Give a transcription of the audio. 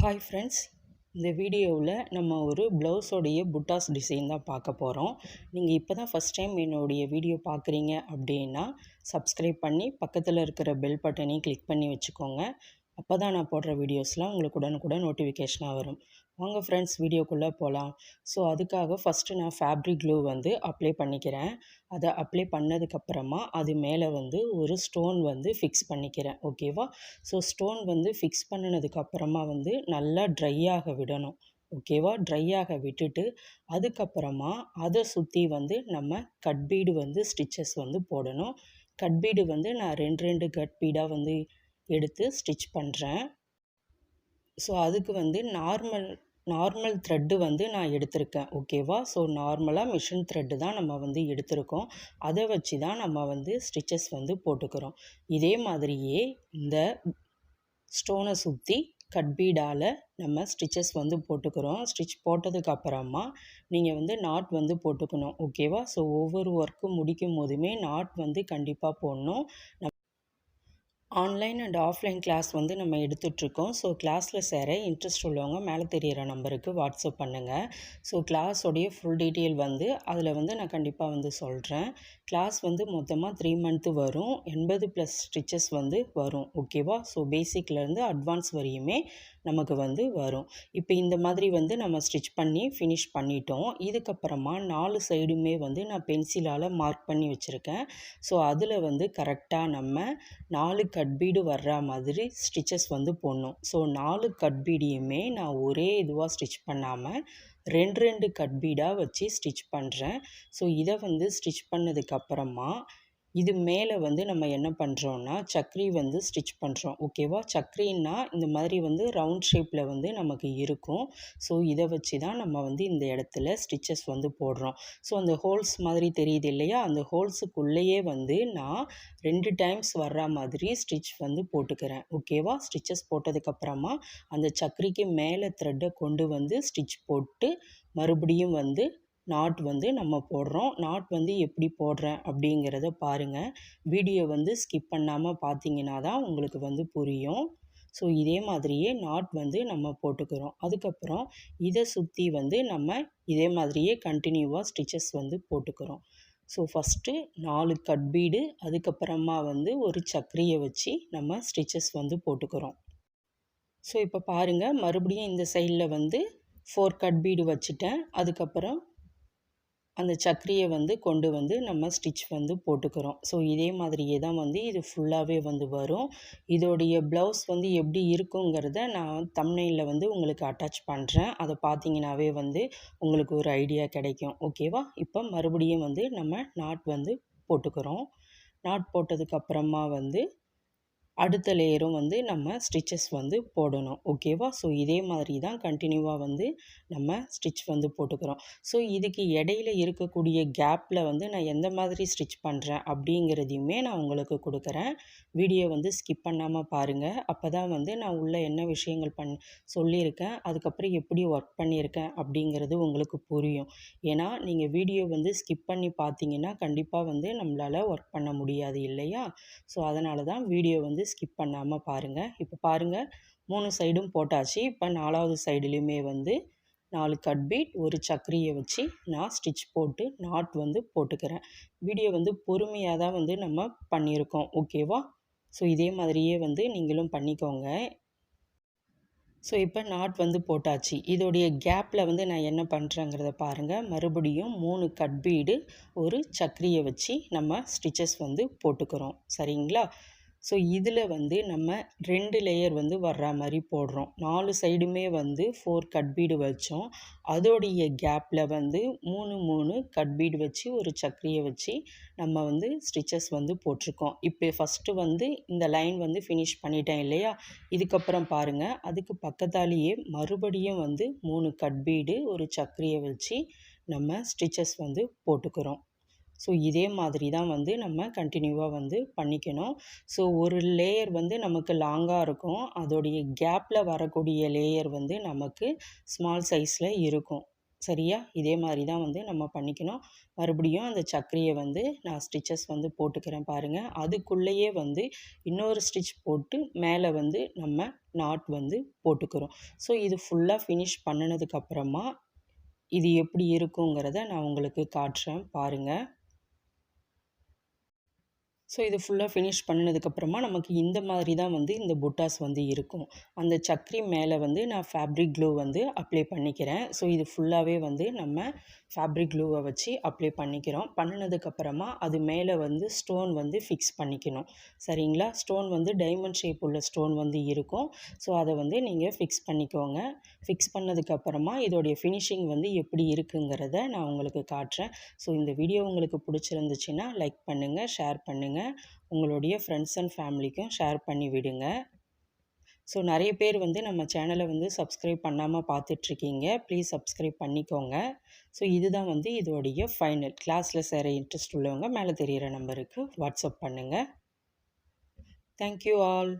Hi friends இந்த வீடியோவில் நம்ம ஒரு ப்ளவுஸோடைய புட்டாஸ் டிசைன் தான் பார்க்க போகிறோம் நீங்கள் இப்போ தான் ஃபஸ்ட் டைம் என்னுடைய வீடியோ பார்க்குறீங்க அப்படின்னா சப்ஸ்கிரைப் பண்ணி பக்கத்தில் இருக்கிற பெல் பட்டனையும் கிளிக் பண்ணி வச்சுக்கோங்க. அப்போ தான் நான் போடுற வீடியோஸ்லாம் உங்களுக்கு உடனுக்குடன் நோட்டிஃபிகேஷனாக வரும். வாங்க ஃப்ரெண்ட்ஸ் வீடியோக்குள்ளே போகலாம் ஸோ அதுக்காக ஃபஸ்ட்டு நான் ஃபேப்ரிக் க்ளூ வந்து அப்ளை பண்ணிக்கிறேன். அதை அப்ளை பண்ணதுக்கப்புறமா அது மேலே வந்து ஒரு ஸ்டோன் வந்து ஃபிக்ஸ் பண்ணிக்கிறேன். ஓகேவா ஸோ ஸ்டோன் வந்து ஃபிக்ஸ் பண்ணினதுக்கப்புறமா வந்து நல்லா ட்ரை ஆக விடணும். ஓகேவா ட்ரையாக விட்டுட்டு அதுக்கப்புறமா அதை சுற்றி வந்து நம்ம கட் பீடு வந்து ஸ்டிச்சஸ் வந்து போடணும். கட்பீடு வந்து நான் ரெண்டு ரெண்டு கட் பீடாக வந்து எடுத்து ஸ்டிச் பண்ணுறேன் ஸோ அதுக்கு வந்து நார்மல் நார்மல் த்ரெட்டு வந்து நான் எடுத்திருக்கேன். ஓகேவா ஸோ நார்மலாக மிஷின் த்ரெட்டு தான் நம்ம வந்து எடுத்திருக்கோம். அதை வச்சு தான் நம்ம வந்து ஸ்டிச்சஸ் வந்து போட்டுக்கிறோம். இதே மாதிரியே இந்த ஸ்டோனை சுற்றி கட் பீடால் நம்ம ஸ்டிச்சஸ் வந்து போட்டுக்கிறோம். ஸ்டிச் போட்டதுக்கப்புறமா நீங்கள் வந்து நாட் வந்து போட்டுக்கணும். ஓகேவா ஸோ ஒவ்வொரு ஒர்க்கும் முடிக்கும் போதுமே நாட் வந்து கண்டிப்பாக போடணும். ஆன்லைன் அண்ட் ஆஃப்லைன் கிளாஸ் வந்து நம்ம எடுத்துகிட்ருக்கோம் ஸோ கிளாஸில் சேர இன்ட்ரெஸ்ட் உள்ளவங்க மேலே தெரிகிற நம்பருக்கு வாட்ஸ்அப் பண்ணுங்கள் ஸோ கிளாஸோடைய ஃபுல் டீட்டெயில் வந்து அதில் வந்து நான் கண்டிப்பாக வந்து சொல்கிறேன் கிளாஸ் வந்து மொத்தமாக த்ரீ மந்த்து வரும். எண்பது ப்ளஸ் ஸ்டிச்சஸ் வந்து வரும். ஓகேவா ஸோ பேசிக்லேருந்து அட்வான்ஸ் வரையுமே நமக்கு வந்து வரும். இப்போ இந்த மாதிரி வந்து நம்ம ஸ்டிச் பண்ணி ஃபினிஷ் பண்ணிட்டோம். இதுக்கப்புறமா நாலு சைடுமே வந்து நான் பென்சிலால் மார்க் பண்ணி வச்சுருக்கேன். ஸோ அதில் வந்து கரெக்டாக நம்ம நாலு கட் பீடு வர்ற மாதிரி ஸ்டிச்சஸ் வந்து போடணும். ஸோ நாலு கட் பீடியுமே நான் ஒரே இதுவாக ஸ்டிச் பண்ணாமல் ரெண்டு ரெண்டு கட் பீடாக வச்சு ஸ்டிச் பண்ணுறேன் ஸோ இதை வந்து ஸ்டிச் பண்ணதுக்கப்புறமா இது மேலே வந்து நம்ம என்ன பண்ணுறோன்னா சக்கரி வந்து ஸ்டிச் பண்ணுறோம் ஓகேவா சக்கரின்னா இந்த மாதிரி வந்து ரவுண்ட் ஷேப்பில் வந்து நமக்கு இருக்கும். ஸோ இதை வச்சு தான் நம்ம வந்து இந்த இடத்துல ஸ்டிச்சஸ் வந்து போடுறோம். ஸோ அந்த ஹோல்ஸ் மாதிரி தெரியுது இல்லையா? அந்த ஹோல்ஸுக்குள்ளேயே வந்து நான் ரெண்டு டைம்ஸ் வர்ற மாதிரி ஸ்டிச் வந்து போட்டுக்கிறேன். ஓகேவா ஸ்டிச்சஸ் போட்டதுக்கப்புறமா அந்த சக்கரிக்கு மேலே த்ரெட்டை கொண்டு வந்து ஸ்டிச் போட்டு மறுபடியும் வந்து நாட் வந்து நம்ம போடுறோம். நாட் வந்து எப்படி போடுறேன் அப்படிங்கிறத பாருங்கள் வீடியோ வந்து ஸ்கிப் பண்ணாமல் பார்த்தீங்கன்னா தான் உங்களுக்கு வந்து புரியும். ஸோ இதே மாதிரியே நாட் வந்து நம்ம போட்டுக்கிறோம். அதுக்கப்புறம் இதை சுற்றி வந்து நம்ம இதே மாதிரியே கண்டினியூவாக ஸ்டிச்சஸ் வந்து போட்டுக்கிறோம். ஸோ ஃபஸ்ட்டு நாலு கட் பீடு அதுக்கப்புறமா வந்து ஒரு சக்கரியை வச்சு நம்ம ஸ்டிச்சஸ் வந்து போட்டுக்கிறோம். ஸோ இப்போ பாருங்கள் மறுபடியும் இந்த சைடில் வந்து ஃபோர் கட் பீடு வச்சுட்டேன். அதுக்கப்புறம் அந்த சக்கரியை வந்து கொண்டு வந்து நம்ம ஸ்டிச் வந்து போட்டுக்கிறோம். ஸோ இதே மாதிரியே தான் வந்து இது ஃபுல்லாகவே வந்து வரும். இதோடைய ப்ளவுஸ் வந்து எப்படி இருக்குங்கிறத நான் தம்னையில் வந்து உங்களுக்கு அட்டாச் பண்ணுறேன் அதை பார்த்தீங்கன்னாவே வந்து உங்களுக்கு ஒரு ஐடியா கிடைக்கும். ஓகேவா இப்போ மறுபடியும் வந்து நம்ம நாட் வந்து போட்டுக்கிறோம். நாட் போட்டதுக்கப்புறமா வந்து அடுத்த லேயரும் வந்து நம்ம ஸ்டிச்சஸ் வந்து போடணும். ஓகேவா ஸோ இதே மாதிரி தான் கண்டினியூவாக வந்து நம்ம ஸ்டிச் வந்து போட்டுக்கிறோம். ஸோ இதுக்கு இடையில இருக்கக்கூடிய கேப்பில் வந்து நான் எந்த மாதிரி ஸ்டிச் பண்ணுறேன் அப்படிங்கிறதையுமே நான் உங்களுக்கு கொடுக்குறேன். வீடியோ வந்து ஸ்கிப் பண்ணாமல் பாருங்கள் அப்போ தான் வந்து நான் உள்ள என்ன விஷயங்கள் பண் சொல்லியிருக்கேன். அதுக்கப்புறம் எப்படி ஒர்க் பண்ணியிருக்கேன் அப்படிங்கிறது உங்களுக்கு புரியும். ஏன்னா நீங்கள் வீடியோ வந்து ஸ்கிப் பண்ணி பார்த்தீங்கன்னா கண்டிப்பாக வந்து நம்மளால் ஒர்க் பண்ண முடியாது இல்லையா? ஸோ அதனால தான் வீடியோ வந்து வந்து ஸ்கிப் பண்ணாமல் பாருங்கள் இப்போ பாருங்கள் மூணு சைடும் போட்டாச்சு. இப்போ நாலாவது சைடுலேயுமே வந்து நாலு கட் பீட் ஒரு சக்கரியை வச்சு நான் ஸ்டிச் போட்டு நாட் வந்து போட்டுக்கிறேன். வீடியோ வந்து பொறுமையாக தான் வந்து நம்ம பண்ணியிருக்கோம். ஓகேவா? ஸோ இதே மாதிரியே வந்து நீங்களும் பண்ணிக்கோங்க. ஸோ இப்போ நாட் வந்து போட்டாச்சு. இதோடைய கேப்பில் வந்து நான் என்ன பண்ணுறேங்கிறத பாருங்கள் மறுபடியும் மூணு கட் பீடு ஒரு சக்கரியை வச்சு நம்ம ஸ்டிச்சஸ் வந்து போட்டுக்கிறோம். சரிங்களா? ஸோ இதில் வந்து நம்ம ரெண்டு லேயர் வந்து வர்ற மாதிரி போடுறோம். நாலு சைடுமே வந்து ஃபோர் கட் பீடு வச்சோம். அதோடைய கேப்பில் வந்து மூணு மூணு கட் பீடு வச்சு ஒரு சக்கரியை வச்சு நம்ம வந்து ஸ்டிச்சஸ் வந்து போட்டிருக்கோம். இப்போ ஃபஸ்ட்டு வந்து இந்த லைன் வந்து ஃபினிஷ் பண்ணிட்டேன் இல்லையா? இதுக்கப்புறம் பாருங்கள் அதுக்கு பக்கத்தாலேயே மறுபடியும் வந்து மூணு கட் பீடு ஒரு சக்கரியை வச்சு நம்ம ஸ்டிச்சஸ் வந்து போட்டுக்கிறோம். ஸோ இதே மாதிரி தான் வந்து நம்ம கண்டினியூவாக வந்து பண்ணிக்கணும். ஸோ ஒரு லேயர் வந்து நமக்கு லாங்காக இருக்கும். அதோடைய கேப்பில் வரக்கூடிய லேயர் வந்து நமக்கு ஸ்மால் சைஸில் இருக்கும். சரியா? இதே மாதிரி தான் வந்து நம்ம பண்ணிக்கணும். மறுபடியும் அந்த சக்கரையை வந்து நான் ஸ்டிச்சஸ் வந்து போட்டுக்கிறேன் பாருங்கள் அதுக்குள்ளேயே வந்து இன்னொரு ஸ்டிச் போட்டு மேலே வந்து நம்ம நாட் வந்து போட்டுக்கிறோம். ஸோ இது ஃபுல்லாக ஃபினிஷ் பண்ணினதுக்கப்புறமா இது எப்படி இருக்குங்கிறத நான் உங்களுக்கு காட்டுறேன் பாருங்கள் ஸோ இது ஃபுல்லாக ஃபினிஷ் பண்ணினதுக்கப்புறமா நமக்கு இந்த மாதிரி தான் வந்து இந்த புட்டாஸ் வந்து இருக்கும். அந்த சக்கரி மேலே வந்து நான் ஃபேப்ரிக் க்ளூ வந்து அப்ளை பண்ணிக்கிறேன். ஸோ இது ஃபுல்லாகவே வந்து நம்ம ஃபேப்ரிக் க்ளூவை வச்சு அப்ளை பண்ணிக்கிறோம். பண்ணினதுக்கப்புறமா அது மேலே வந்து ஸ்டோன் வந்து ஃபிக்ஸ் பண்ணிக்கணும். சரிங்களா? ஸ்டோன் வந்து டைமண்ட் ஷேப் உள்ள ஸ்டோன் வந்து இருக்கும். ஸோ அதை வந்து நீங்கள் ஃபிக்ஸ் பண்ணிக்கோங்க. ஃபிக்ஸ் பண்ணதுக்கப்புறமா இதோடைய ஃபினிஷிங் வந்து எப்படி இருக்குங்கிறத நான் உங்களுக்கு காட்டுறேன். ஸோ இந்த வீடியோ உங்களுக்கு பிடிச்சிருந்துச்சுன்னா லைக் பண்ணுங்கள் ஷேர் பண்ணுங்கள் உங்களுடைய ஃப்ரெண்ட்ஸ் அண்ட் ஃபேமிலிக்கும் ஷேர் பண்ணி விடுங்க. ஸோ நிறைய பேர் வந்து நம்ம சேனலை வந்து சப்ஸ்கிரைப் பண்ணாமல் பார்த்துட்ருக்கீங்க. ப்ளீஸ் சப்ஸ்கிரைப் பண்ணிக்கோங்க. ஸோ இதுதான் வந்து இதோடைய ஃபைனல் கிளாஸில் சேர இன்ட்ரெஸ்ட் உள்ளவங்க மேலே தெரிகிற நம்பருக்கு வாட்ஸ்அப் பண்ணுங்கள் தேங்க்யூ ஆல்